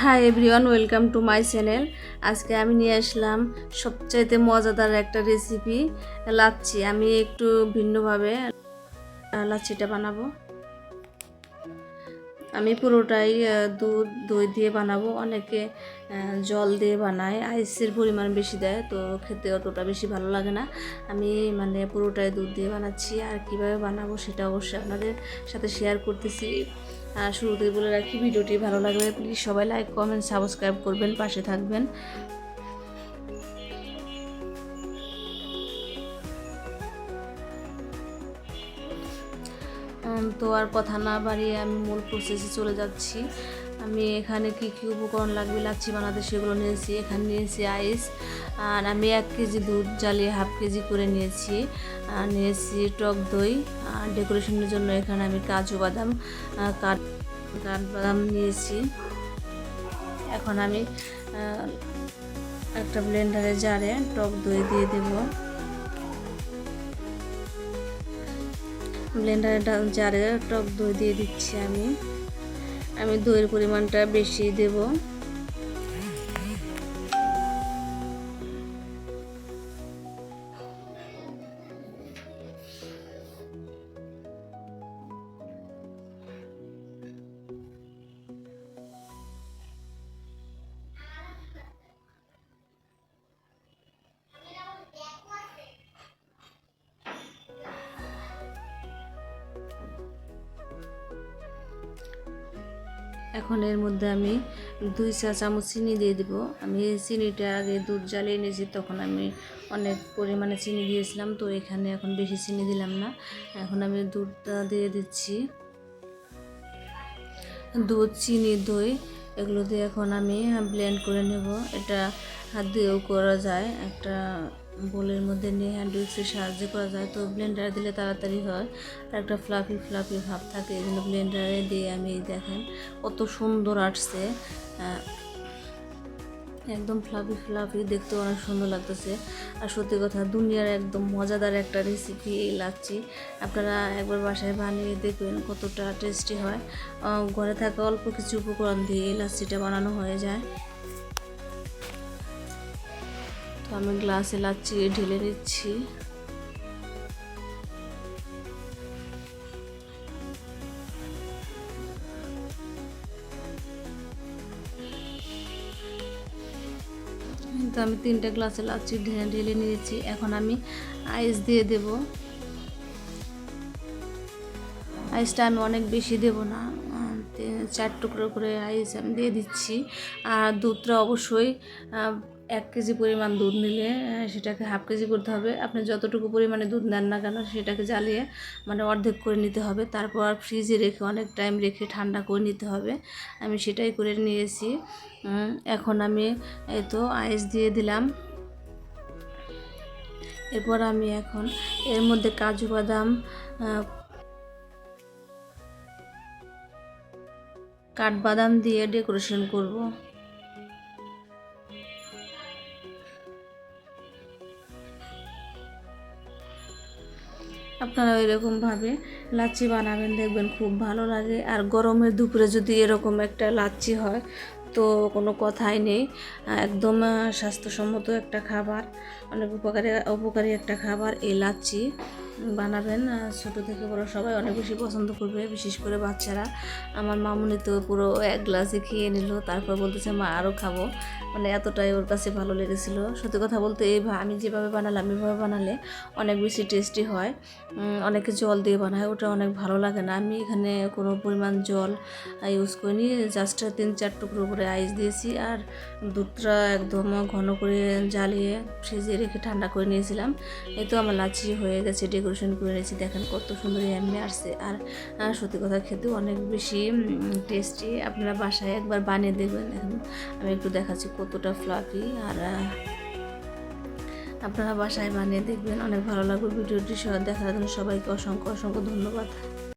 Hi everyone welcome to my channel আজকে আমি নিয়ে আসলাম সবচাইতে মজাদার একটা রেসিপি লাচ্ছি। আমি একটু ভিন্নভাবে লাচ্ছিটা বানাবো। আমি পুরোটাই দুধ, দই দিয়ে বানাবো। অনেকে জল দিয়ে বানায়। আইসের পরিমাণ বেশি দেয়, তো খেতে অতটা বেশি ভালো লাগে না। আমি মানে পুরোটাই দুধ দিয়ে বানাচ্ছি। আর কীভাবে বানাবো সেটা অবশ্যই আপনাদের সাথে শেয়ার করতেছি। আর শুরুতেই বলে রাখি, ভিডিওটি ভালো লাগবে প্লিজ সবাই লাইক কমেন্ট সাবস্ক্রাইব করবেন, পাশে থাকবেন। তো আর কথা না বাড়িয়ে আমি মূল প্রসেসে চলে যাচ্ছি। আমি এখানে কি কি উপকরণ লাগবে, লাচ্ছি বানাতে সেগুলো নিয়েছি, এখানে নিয়েছি আইস, আর আমি এক কেজি দুধ জ্বালিয়ে হাফ কেজি করে নিয়েছি। আর নিয়েছি টক দই, আর ডেকোরেশনের জন্য এখানে আমি কাজু বাদাম কাঠ কাঠবাদাম নিয়েছি। এখন আমি একটা ব্লেন্ডারে জারে টক দই দিয়ে দেবো। ব্লেন্ডারে জারে টক দই দিয়ে দিচ্ছি আমি। আমি দইয়ের পরিমাণটা বেশি দেব। এখন এর মধ্যে আমি দুই চা চামচ চিনি দিয়ে দিব। আমি চিনিটা আগে দুধ জ্বালিয়ে নিয়েছি, তখন আমি অনেক পরিমাণে চিনি দিয়েছিলাম, তো এখানে এখন বেশি চিনি দিলাম না। এখন আমি দুধটা দিয়ে দিচ্ছি। দুধ, চিনি, দই, এগুলো দিয়ে এখন আমি ব্লেন্ড করে নেব। এটা হাত দিয়েও করা যায়। একটা বোলের মধ্যে নিয়ে হ্যান্ড উইক্সের সাহায্যে করা যায়। তো ব্লেন্ডারে দিলে তাড়াতাড়ি হয়। আর একটা ফ্লাফি ফ্লাফি ভাব থাকে, এই জন্য ব্লেন্ডারে দিয়ে আমি দেখেন কত সুন্দর আসছে। একদম ফ্লাফি ফ্লাফি দেখতে অনেক সুন্দর লাগতেছে। আর সত্যি কথা, দুনিয়ার একদম মজাদার একটা রেসিপি এই লাচ্ছি। আপনারা একবার বাসায় বানিয়ে দেখবেন কতটা টেস্টি হয়। ঘরে থাকা অল্প কিছু উপকরণ দিয়ে লাচ্ছিটা বানানো হয়ে যায়। তো আমি গ্লাসে লাচ্ছি, ঢেলে নিচ্ছি। তো আমি তিনটে গ্লাসে লাচ্ছি ঢেলে নিয়েছি। এখন আমি আইস দিয়ে দেব। আইসটা আমি অনেক বেশি দেব না। চার টুকরো করে আইস আমি দিয়ে দিচ্ছি। আর দুধটা অবশ্যই এক কেজি পরিমাণ দুধ নিলে সেটাকে হাফ কেজি করতে হবে। আপনি যতটুকু পরিমাণে দুধ নেন না কেন, সেটাকে জ্বালিয়ে মানে অর্ধেক করে নিতে হবে। তারপর ফ্রিজে রেখে, অনেক টাইম রেখে ঠান্ডা করে নিতে হবে। আমি সেটাই করে নিয়েছি। এখন আমি এই তো আইস দিয়ে দিলাম। এরপর আমি এখন এর মধ্যে কাজু বাদাম কাঠবাদাম দিয়ে ডেকোরেশন করব। আপনারা এরকমভাবে লাচ্ছি বানাবেন, দেখবেন খুব ভালো লাগে। আর গরমের দুপুরে যদি এরকম একটা লাচ্ছি হয়, তো কোনো কথাই নেই। একদম স্বাস্থ্যসম্মত একটা খাবার, অনেক উপকারী উপকারী একটা খাবার এই লাচ্ছি। বানাবেন। ছোট থেকে বড় সবাই অনেক বেশি পছন্দ করবে, বিশেষ করে বাচ্চারা। আমার মামুনি তো পুরো এক গ্লাসে খেয়ে নিল, তারপর বলতেছে, মা আরও খাব। মানে এতটাই ওর কাছে ভালো লেগেছিল। সত্যি কথা বলতে, এই আমি যেভাবে বানালাম, এভাবে বানালে অনেক বেশি টেস্টি হয়। অনেকে জল দিয়ে বানায়, ওটা অনেক ভালো লাগে না। আমি এখানে কোনো পরিমাণ জল ইউজ করিনি। জাস্ট তিন চার টুকরো করে আইস দিয়েছি আর দুধটা একদম ঘন করে জ্বালিয়ে ফ্রিজে রেখে ঠান্ডা করে নিয়েছিলাম। এই তো আমার লাচি হয়ে গেছে ডেকোরেশন করে নিয়েছি দেখেন কত সুন্দর এমনি আসছে। আর সত্যি কথা খেতে অনেক বেশি টেস্টি আপনারা বাসায় একবার বানিয়ে দেখবেন। এখন আমি একটু দেখাচ্ছি কতটা ফ্লাফি আর আপনারা বাসায় বানিয়ে দেখবেন। অনেক ভালো লাগবে ভিডিওটি। সহ দেখার জন্য সবাইকে অসংখ্য অসংখ্য ধন্যবাদ।